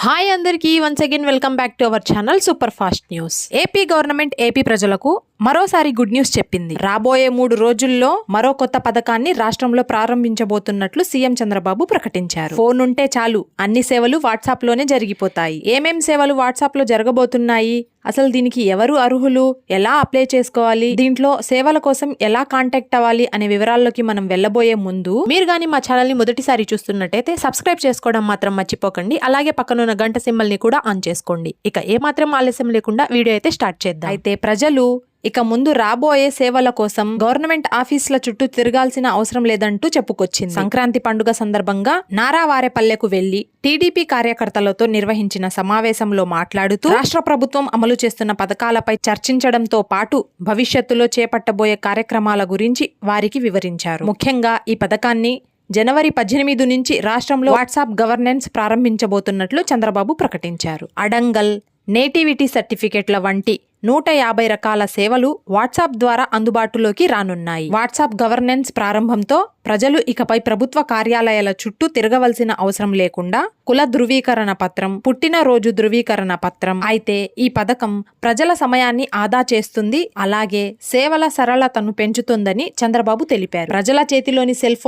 Hi అందరికీ once again welcome back to our channel super fast news AP government AP ప్రజలకు మరోసారి good news చెప్పింది. రాబోయే మూడు రోజుల్లో మరో కొత్త పథకాన్ని రాష్ట్రంలో ప్రారంభించబోతున్నట్లు సీఎం చంద్రబాబు ప్రకటించారు. ఫోన్ ఉంటే చాలు. అన్ని సేవలు వాట్సాప్లోనే జరిగిపోతాయి. ఏమేం సేవలు వాట్సాప్లో జరగబోతున్నాయి? అసలు దీనికి ఎవరు అర్హులు? ఎలా అప్లై చేసుకోవాలి? దీంట్లో సేవల కోసం ఎలా కాంటాక్ట్ అవ్వాలి అనే వివరాల్లోకి మనం వెళ్ళబోయే ముందు మీరు గాని మా ఛానల్ని మొదటిసారి చూస్తున్నట్టయితే సబ్స్క్రైబ్ చేసుకోవడం మాత్రం మర్చిపోకండి. అలాగే పక్కనున్న గంట సింబల్ని కూడా ఆన్ చేసుకోండి. ఇక ఏ మాత్రం ఆలస్యం లేకుండా వీడియో అయితే స్టార్ట్ చేద్దాం. అయితే ప్రజలు ఇక ముందు రాబోయే సేవల కోసం గవర్నమెంట్ ఆఫీసుల చుట్టూ తిరగాల్సిన అవసరం లేదంటూ చెప్పుకొచ్చింది. సంక్రాంతి పండుగ సందర్భంగా నారావారేపల్లెకు వెళ్ళి టీడీపీ కార్యకర్తలతో నిర్వహించిన సమావేశంలో మాట్లాడుతూ రాష్ట్ర ప్రభుత్వం అమలు చేస్తున్న పథకాలపై చర్చించడంతో పాటు భవిష్యత్తులో చేపట్టబోయే కార్యక్రమాల గురించి వారికి వివరించారు. ముఖ్యంగా ఈ పథకాన్ని జనవరి పద్దెనిమిది నుంచి రాష్ట్రంలో వాట్సాప్ గవర్నెన్స్ ప్రారంభించబోతున్నట్లు చంద్రబాబు ప్రకటించారు. అడంగల్ నేటివిటీ సర్టిఫికెట్ల వంటి నూట యాభై రకాల సేవలు వాట్సాప్ ద్వారా అందుబాటులోకి రానున్నాయి. వాట్సాప్ గవర్నెన్స్ ప్రారంభంతో ప్రజలు ఇకపై ప్రభుత్వ కార్యాలయాల చుట్టూ తిరగవలసిన అవసరం లేకుండా కుల ధృవీకరణ పత్రం పుట్టినరోజు ధృవీకరణ పత్రం అయితే ఈ పథకం ప్రజల సమయాన్ని ఆదా చేస్తుంది అలాగే సేవల సరళతను పెంచుతుందని చంద్రబాబు తెలిపారు. ప్రజల చేతిలోని సెల్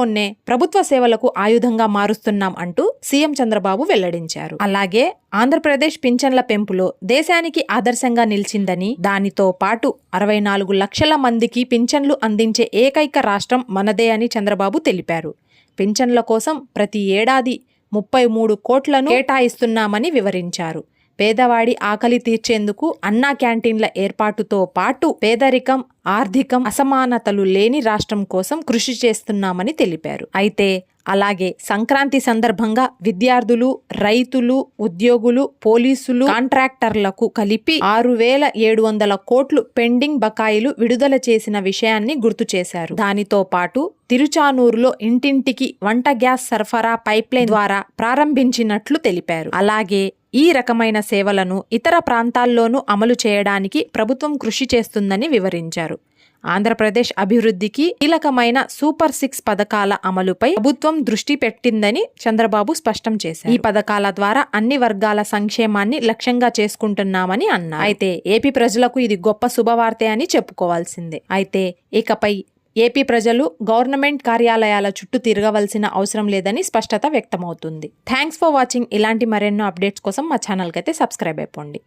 ప్రభుత్వ సేవలకు ఆయుధంగా మారుస్తున్నాం అంటూ సీఎం చంద్రబాబు వెల్లడించారు. అలాగే ఆంధ్రప్రదేశ్ పింఛన్ల పెంపులో దేశానికి ఆదర్శంగా నిలిచిందని దానితో పాటు అరవై నాలుగు లక్షల మందికి పింఛన్లు అందించే ఏకైక రాష్ట్రం మనదే అని చంద్రబాబు తెలిపారు. పింఛన్ల కోసం ప్రతి ఏడాది ముప్పై మూడు కోట్లను కేటాయిస్తున్నామని వివరించారు. పేదవాడి ఆకలి తీర్చేందుకు అన్నా క్యాంటీన్ల ఏర్పాటుతో పాటు పేదరికం ఆర్థికం అసమానతలు లేని రాష్ట్రం కోసం కృషి చేస్తున్నామని తెలిపారు. అయితే అలాగే సంక్రాంతి సందర్భంగా విద్యార్థులు రైతులు ఉద్యోగులు పోలీసులు కాంట్రాక్టర్లకు కలిపి ఆరు వేల ఏడు వందల కోట్లు పెండింగ్ బకాయిలు విడుదల చేసిన విషయాన్ని గుర్తు చేశారు. దానితో పాటు తిరుచానూరులో ఇంటింటికి వంట గ్యాస్ సరఫరా పైప్లైన్ ద్వారా ప్రారంభించినట్లు తెలిపారు. అలాగే ఈ రకమైన సేవలను ఇతర ప్రాంతాల్లోనూ అమలు చేయడానికి ప్రభుత్వం కృషి చేస్తుందని వివరించారు. ఆంధ్రప్రదేశ్ అభివృద్ధికి కీలకమైన సూపర్ సిక్స్ పథకాల అమలుపై ప్రభుత్వం దృష్టి పెట్టిందని చంద్రబాబు స్పష్టం చేశారు. ఈ పథకాల ద్వారా అన్ని వర్గాల సంక్షేమాన్ని లక్ష్యంగా చేసుకుంటున్నామని అన్నారు. అయితే ఏపీ ప్రజలకు ఇది గొప్ప శుభవార్తే అని చెప్పుకోవాల్సిందే. అయితే ఇకపై ఏపీ ప్రజలు గవర్నమెంట్ కార్యాలయాల చుట్టూ తిరగవలసిన అవసరం లేదని స్పష్టత వ్యక్తమవుతుంది. Thanks for watching. ఇలాంటి మరెన్నో అప్డేట్స్ కోసం మా ఛానల్కి అయితే సబ్స్క్రైబ్ అయిపోండి.